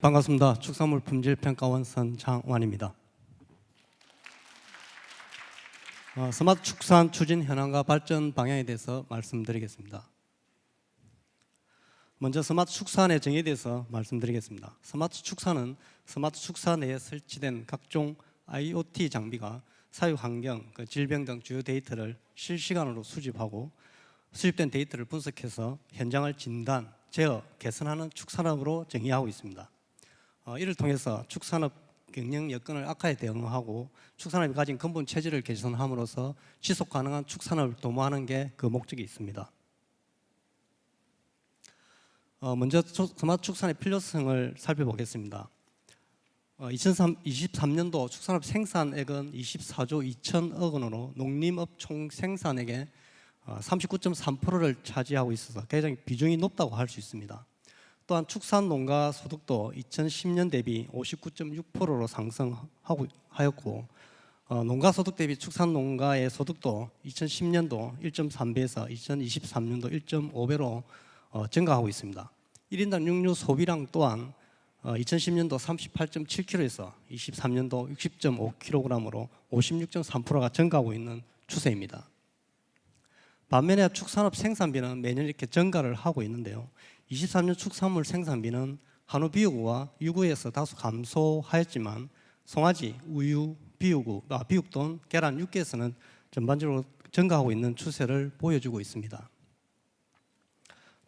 반갑습니다. 축산물 품질 평가원 선창완입니다. 어, 스마트 축산 추진 현황과 발전 방향에 대해서 말씀드리겠습니다. 먼저 스마트 축산의 정의에 대해서 말씀드리겠습니다. 스마트 축산은 스마트 축산 내에 설치된 각종 IoT 장비가 사육 환경, 그 질병 등 주요 데이터를 실시간으로 수집하고 수집된 데이터를 분석해서 현장을 진단, 제어, 개선하는 축산업으로 정의하고 있습니다. 어, 이를 통해서 축산업 경영 여건을 악화에 대응하고 축산업이 가진 근본 체질을 개선함으로써 지속 가능한 축산업을 도모하는 게 그 목적이 있습니다. 어, 먼저 초- 스마트 축산의 필요성을 살펴보겠습니다. 어, 2023년도 축산업 생산액은 24조 2천억 원으로 농림업 총 생산액의 어, 39.3%를 차지하고 있어서 굉장히 비중이 높다고 할 수 있습니다. 또한 축산 농가 소득도 2010년 대비 59.6%로 상승하고 하였고 어, 농가 소득 대비 축산 농가의 소득도 2010년도 1.3배에서 2023년도 1.5배로 어, 증가하고 있습니다. 1인당 육류 소비량 또한 어, 2010년도 38.7kg에서 23년도 60.5kg으로 56.3%가 증가하고 있는 추세입니다. 반면에 축산업 생산비는 매년 이렇게 증가를 하고 있는데요. 23년 축산물 생산비는 한우 비육과 유구에서 다소 감소하였지만 송아지, 우유, 비육우, 아, 비육돈, 계란, 육개에서는 전반적으로 증가하고 있는 추세를 보여주고 있습니다.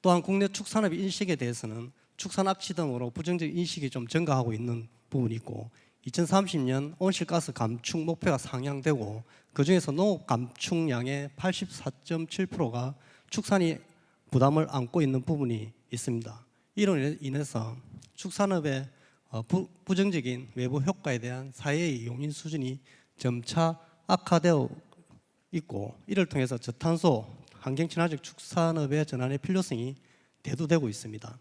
또한 국내 축산업 인식에 대해서는 축산 악취 등으로 부정적 인식이 좀 증가하고 있는 부분이 있고 2030년 온실가스 감축 목표가 상향되고 그 중에서 농업 감축량의 84.7%가 축산이 부담을 안고 있는 부분이 있습니다. 이로 인해- 인해서 축산업의 어, 부, 부정적인 외부 효과에 대한 사회의 용인 수준이 점차 악화되어 있고 이를 통해서 저탄소 환경 친화적 축산업의 전환의 필요성이 대두되고 있습니다.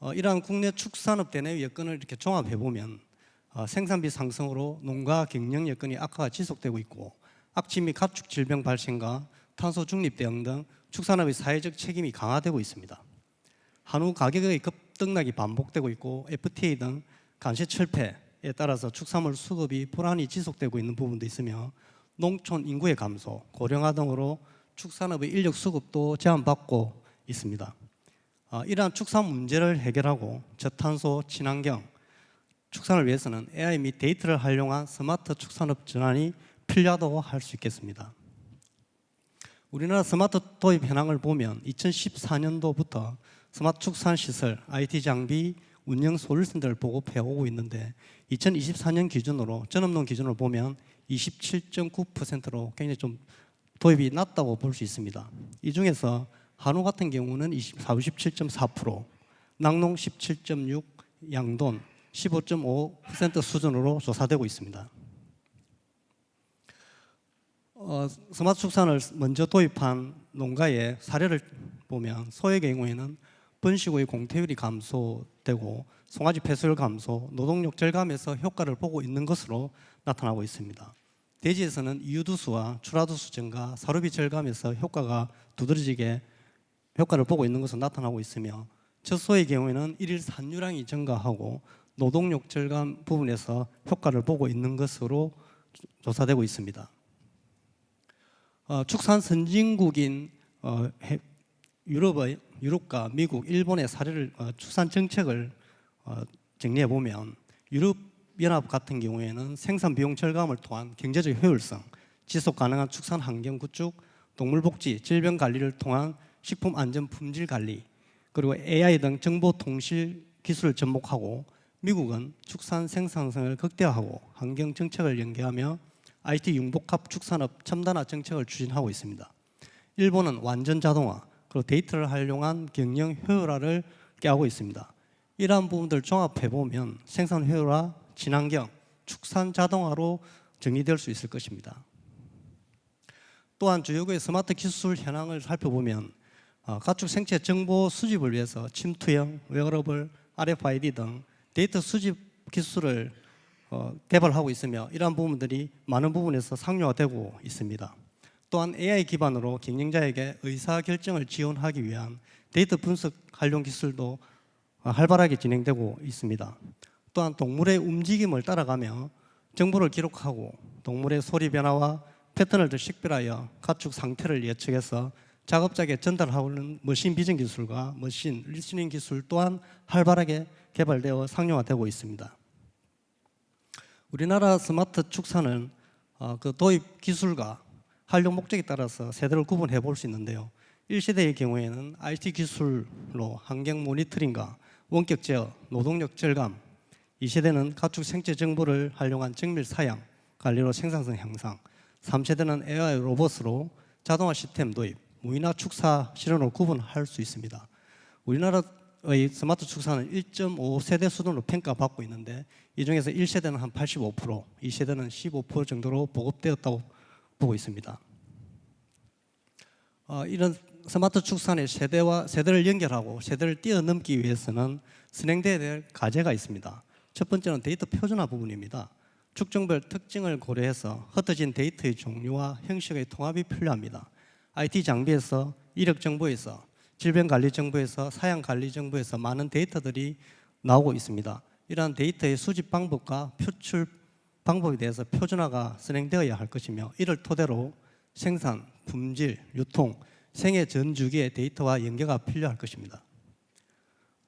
어, 이러한 국내 축산업 대내 여건을 이렇게 종합해 보면 어, 생산비 상승으로 농가 경영 여건이 악화가 지속되고 있고 악취 및 가축 질병 발생과 탄소 중립 대응 등 축산업의 사회적 책임이 강화되고 있습니다. 한우 가격의 급등락이 반복되고 있고 FTA 등 관세 철폐에 따라서 축산물 수급이 불안이 지속되고 있는 부분도 있으며 농촌 인구의 감소, 고령화 등으로 축산업의 인력 수급도 제한받고 있습니다. 어, 이러한 축산 문제를 해결하고 저탄소 친환경 축산을 위해서는 AI 및 데이터를 활용한 스마트 축산업 전환이 필요하다고 할 수 있겠습니다. 우리나라 스마트 도입 현황을 보면 2014년도부터 스마트 축산 시설, IT 장비, 운영 솔루션들을 보급해 오고 있는데 2024년 기준으로 전업농 기준으로 보면 27.9%로 굉장히 좀 도입이 낮다고 볼 수 있습니다. 이 중에서 한우 같은 경우는 24, 57.4%, 낙농 17.6, 양돈 15.5% 수준으로 조사되고 있습니다. 어, 스마트 축산을 먼저 도입한 농가의 사례를 보면 소의 경우에는 번식의 공태율이 감소되고 송아지 폐수율 감소, 노동력 절감에서 효과를 보고 있는 것으로 나타나고 있습니다. 돼지에서는 이유두수와 출하두수 증가, 사료비 절감에서 효과가 두드러지게 효과를 보고 있는 것으로 나타나고 있으며 젖소의 경우에는 일일 산유량이 증가하고 노동력 절감 부분에서 효과를 보고 있는 것으로 조사되고 있습니다. 어, 축산 선진국인 어, 해- 유럽의 유럽과 미국, 일본의 사례를 어, 축산 정책을 어, 정리해 보면 유럽 연합 같은 경우에는 생산 비용 절감을 통한 경제적 효율성, 지속 가능한 축산 환경 구축, 동물 복지, 질병 관리를 통한 식품 안전 품질 관리, 그리고 AI 등 정보 통실 기술을 접목하고 미국은 축산 생산성을 극대화하고 환경 정책을 연계하며 IT 융복합 축산업 첨단화 정책을 추진하고 있습니다. 일본은 완전 자동화 그리고 데이터를 활용한 경영 효율화를 꾀하고 있습니다. 이러한 부분들 종합해 보면 생산 효율화, 친환경, 축산 자동화로 정리될 수 있을 것입니다. 또한 주요국의 스마트 기술 현황을 살펴보면 어, 가축 생체 정보 수집을 위해서 침투형, 웨어러블, RFID 등 데이터 수집 기술을 어, 개발하고 있으며 이러한 부분들이 많은 부분에서 상용화되고 있습니다. 또한 AI 기반으로 경영자에게 의사 결정을 지원하기 위한 데이터 분석 활용 기술도 활발하게 진행되고 있습니다. 또한 동물의 움직임을 따라가며 정보를 기록하고 동물의 소리 변화와 패턴을 더 식별하여 가축 상태를 예측해서 작업자에게 전달하는 머신 비전 기술과 머신 리스닝 기술 또한 활발하게 개발되어 상용화되고 있습니다. 우리나라 스마트 축사는 어, 그 도입 기술과 활용 목적에 따라서 세대를 구분해 볼 수 있는데요. 1세대의 경우에는 IT 기술로 환경 모니터링과 원격 제어, 노동력 절감, 2세대는 가축 생체 정보를 활용한 정밀 사양, 관리로 생산성 향상, 3세대는 AI 로봇으로 자동화 시스템 도입, 무인화 축사 실현으로 구분할 수 있습니다. 우리나라의 스마트 축사는 1.5세대 수준으로 평가받고 있는데 이 중에서 1세대는 한 85%, 2세대는 15% 정도로 보급되었다고 보고 있습니다. 어, 이런 스마트 축산의 세대와 세대를 연결하고 세대를 뛰어넘기 위해서는 진행돼야 될 과제가 있습니다. 첫 번째는 데이터 표준화 부분입니다. 축종별 특징을 고려해서 흩어진 데이터의 종류와 형식의 통합이 필요합니다. IT 장비에서 이력 정보에서 질병 관리 정보에서 사양 관리 정보에서 많은 데이터들이 나오고 있습니다. 이러한 데이터의 수집 방법과 표출 방법에 대해서 표준화가 진행되어야 할 것이며 이를 토대로 생산, 품질, 유통, 생애 전 주기의 데이터와 연계가 필요할 것입니다.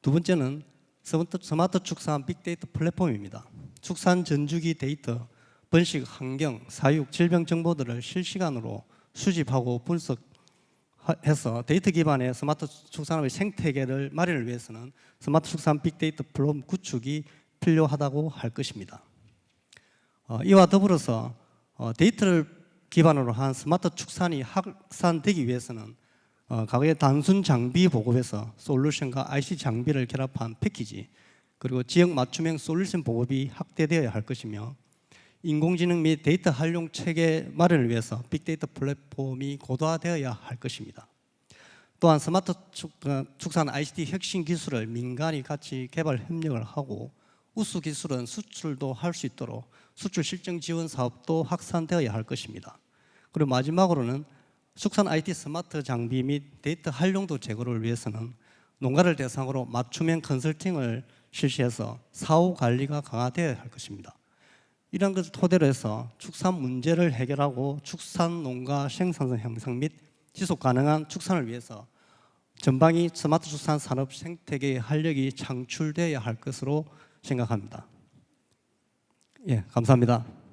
두 번째는 스마트, 스마트 축산 빅데이터 플랫폼입니다. 축산 전 주기 데이터, 번식, 환경, 사육, 질병 정보들을 실시간으로 수집하고 분석해서 데이터 기반의 스마트 축산업의 생태계를 마련을 위해서는 스마트 축산 빅데이터 플랫폼 구축이 필요하다고 할 것입니다. 어, 이와 더불어서 어, 데이터를 기반으로 한 스마트 축산이 확산되기 위해서는 어, 과거의 단순 장비 보급에서 솔루션과 IC 장비를 결합한 패키지 그리고 지역 맞춤형 솔루션 보급이 확대되어야 할 것이며 인공지능 및 데이터 활용 체계 마련을 위해서 빅데이터 플랫폼이 고도화되어야 할 것입니다. 또한 스마트 축산 ICT 혁신 기술을 민간이 같이 개발 협력을 하고 우수 기술은 수출도 할 수 있도록 수출 실증 지원 사업도 확산되어야 할 것입니다. 그리고 마지막으로는 축산 IT 스마트 장비 및 데이터 활용도 제고를 위해서는 농가를 대상으로 맞춤형 컨설팅을 실시해서 사후 관리가 강화되어야 할 것입니다. 이런 것을 토대로 해서 축산 문제를 해결하고 축산 농가 생산성 향상 및 지속 가능한 축산을 위해서 전방위 스마트 축산 산업 생태계의 활력이 창출되어야 할 것으로 생각합니다. 예, 감사합니다.